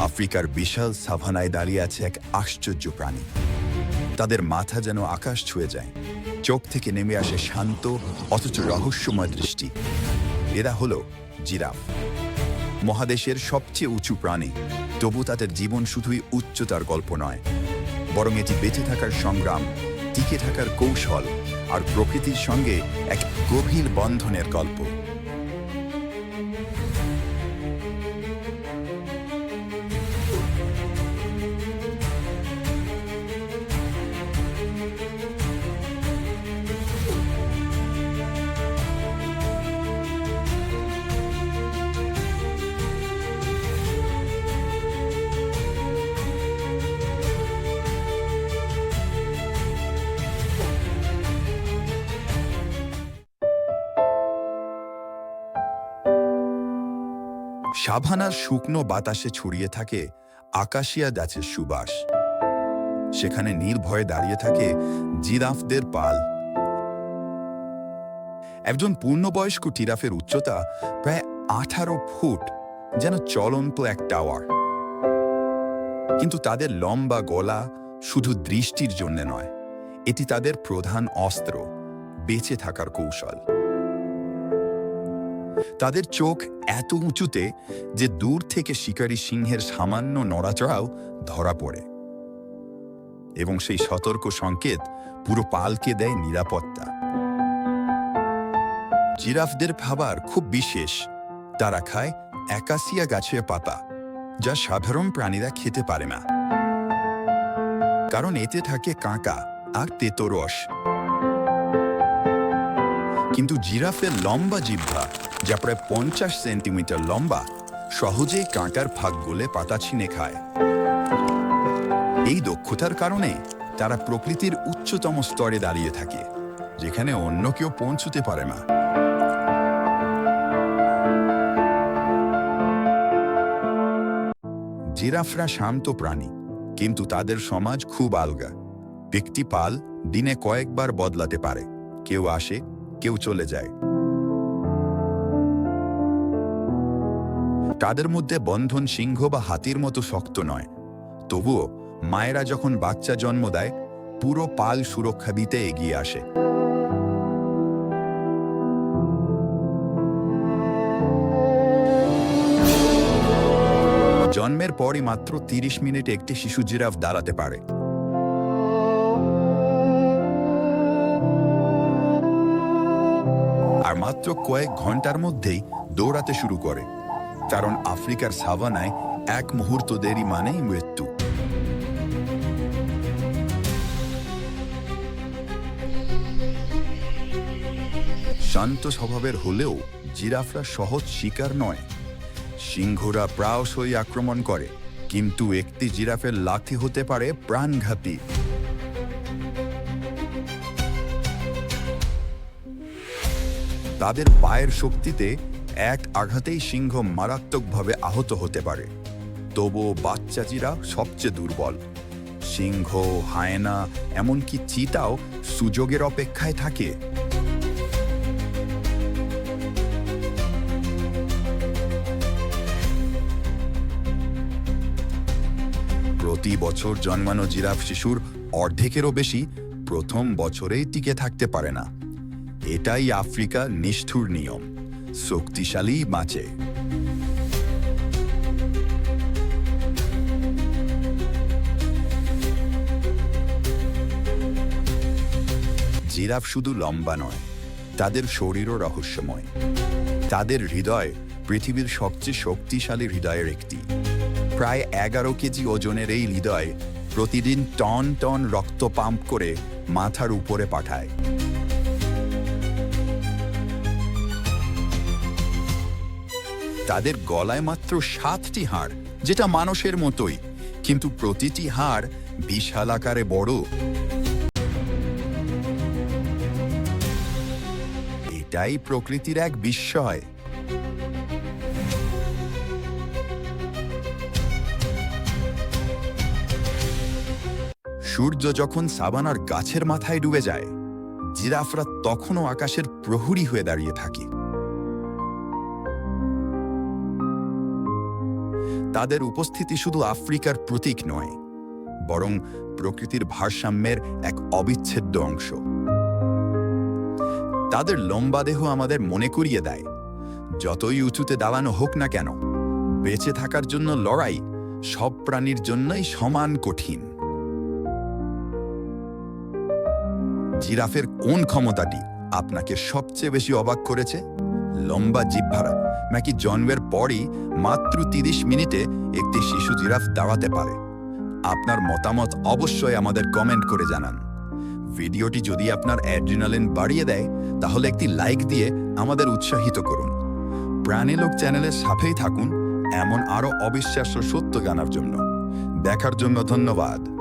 আফ্রিকার বিশাল সাভানায় দাঁড়িয়ে আছে এক আশ্চর্য প্রাণী। তাদের মাথা যেন আকাশ ছুঁয়ে যায়। চোখ থেকে নেমে আসে শান্ত, অথচ রহস্যময় দৃষ্টি। এরা হলো জিরাফ। মহাদেশের সবচেয়ে উঁচু প্রাণী। তবু তাদের জীবন শুধুই উচ্চতার গল্প নয়। বরং এটি বেঁচে থাকার সংগ্রাম, টিকে থাকার কৌশল আর প্রকৃতির সঙ্গে এক গভীর বন্ধনের গল্প। সাভানার শুকনো বাতাসে ছড়িয়ে থাকে আকাশিয়া গাছের সুবাস। সেখানে নির্ভয়ে দাঁড়িয়ে থাকে জিরাফদের পাল। একজন পূর্ণবয়স্ক টিরাফের উচ্চতা প্রায় আঠারো ফুট, যেন চলন্ত এক টাওয়ার। কিন্তু তাদের লম্বা গলা শুধু দৃষ্টির জন্য নয়, এটি তাদের প্রধান অস্ত্র, বেঁচে থাকার কৌশল। তাদের চোখ এত উঁচুতে যে দূর থেকে শিকারী সিংহের সামান্য নড়াচড়াও ধরা পড়ে। এবং সেই সতর্ক সংকেত পুরো পালকে দেয় নিরাপত্তা। জিরাফদের খাবার খুব বিশেষ। তারা খায় একাসিয়া গাছের পাতা, যা সাধারণ প্রাণীরা খেতে পারে না। কারণ এতে থাকে কাঁকা আর তেতো রস। কিন্তু জিরাফের লম্বা জিহ্বা যা প্রায় পঞ্চাশ সেন্টিমিটার লম্বা, সহজেই কাঁটার ফাঁক গলে পাতা ছিনে খায়। এই দক্ষতার কারণে তারা প্রকৃতির উচ্চতম স্তরে দাঁড়িয়ে থাকে, যেখানে অন্য কেউ পৌঁছতে পারে না। জিরাফরা শান্ত প্রাণী, কিন্তু তাদের সমাজ খুব আলগা। ব্যক্তি পাল দিনে কয়েকবার বদলাতে পারে, কেউ আসে, কেউ চলে যায়। তাদের মধ্যে বন্ধন সিংহ বা হাতির মতো শক্ত নয়। তবুও মায়েরা যখন বাচ্চা জন্ম দেয়, পুরো পাল সুরক্ষা দিতে এগিয়ে আসে। জন্মের পরই মাত্র তিরিশ মিনিট একটি শিশু জিরাফ দাঁড়াতে পারে। আর মাত্র কয়েক ঘণ্টার মধ্যেই দৌড়াতে শুরু করে। কারণ আফ্রিকার সাভানায় এক মুহূর্ত দেরি মানেই মৃত্যু। শান্ত স্বভাবের হলেও জিরাফরা সহজ শিকার নয়। সিংহরা প্রায়শই আক্রমণ করে, কিন্তু একটি জিরাফের লাথি হতে পারে প্রাণঘাতী। তাদের পায়ের শক্তিতে এক আঘাতেই সিংহ মারাত্মকভাবে আহত হতে পারে। তবুও বাচ্চাচিরা সবচেয়ে দুর্বল। সিংহ, হায়না, এমনকি চিতাও সুযোগের অপেক্ষায় থাকে। প্রতি বছর জন্মানো জিরাফ শিশুর অর্ধেকেরও বেশি প্রথম বছরেই টিকে থাকতে পারে না। এটাই আফ্রিকা নিষ্ঠুর নিয়ম। শক্তিশালী বাঁচে জিরাফ শুধু লম্বা নয়, তাদের শরীরও রহস্যময়। তাদের হৃদয় পৃথিবীর সবচেয়ে শক্তিশালী হৃদয়ের একটি। প্রায় এগারো কেজি ওজনের এই হৃদয় প্রতিদিন টন টন রক্ত পাম্প করে মাথার উপরে পাঠায়। তাদের গলায় মাত্র সাতটি হাড়, যেটা মানুষের মতোই। কিন্তু প্রতিটি হাড় বিশাল আকারে বড়। এটাই প্রকৃতির এক বিস্ময়। সূর্য যখন সাবানার গাছের মাথায় ডুবে যায়, জিরাফরা তখনও আকাশের প্রহরী হয়ে দাঁড়িয়ে থাকে। তাদের উপস্থিতি শুধু আফ্রিকার প্রতীক নয়, বরং প্রকৃতির ভারসাম্যের এক অবিচ্ছেদ্য অংশ। তাদের লম্বা দেহ আমাদের মনে করিয়ে দেয়, যতই উঁচুতে দাঁড়ানো হোক না কেন। বেঁচে থাকার জন্য লড়াই সব প্রাণীর জন্যই সমান কঠিন। জিরাফের কোন ক্ষমতাটি আপনাকে সবচেয়ে বেশি অবাক করেছে? লম্বা জিহ্বারা নাকি জন্মের পরই মাত্র তিরিশ মিনিটে একটি শিশু জিরাফ দাঁড়াতে পারে? আপনার মতামত অবশ্যই আমাদের কমেন্ট করে জানান। ভিডিওটি যদি আপনার অ্যাড্রিনালিন বাড়িয়ে দেয়, তাহলে একটি লাইক দিয়ে আমাদের উৎসাহিত করুন। প্রাণীলোক চ্যানেলের সাথেই থাকুন এমন আরও অবিশ্বাস্য সত্য জানার জন্য। দেখার জন্য ধন্যবাদ।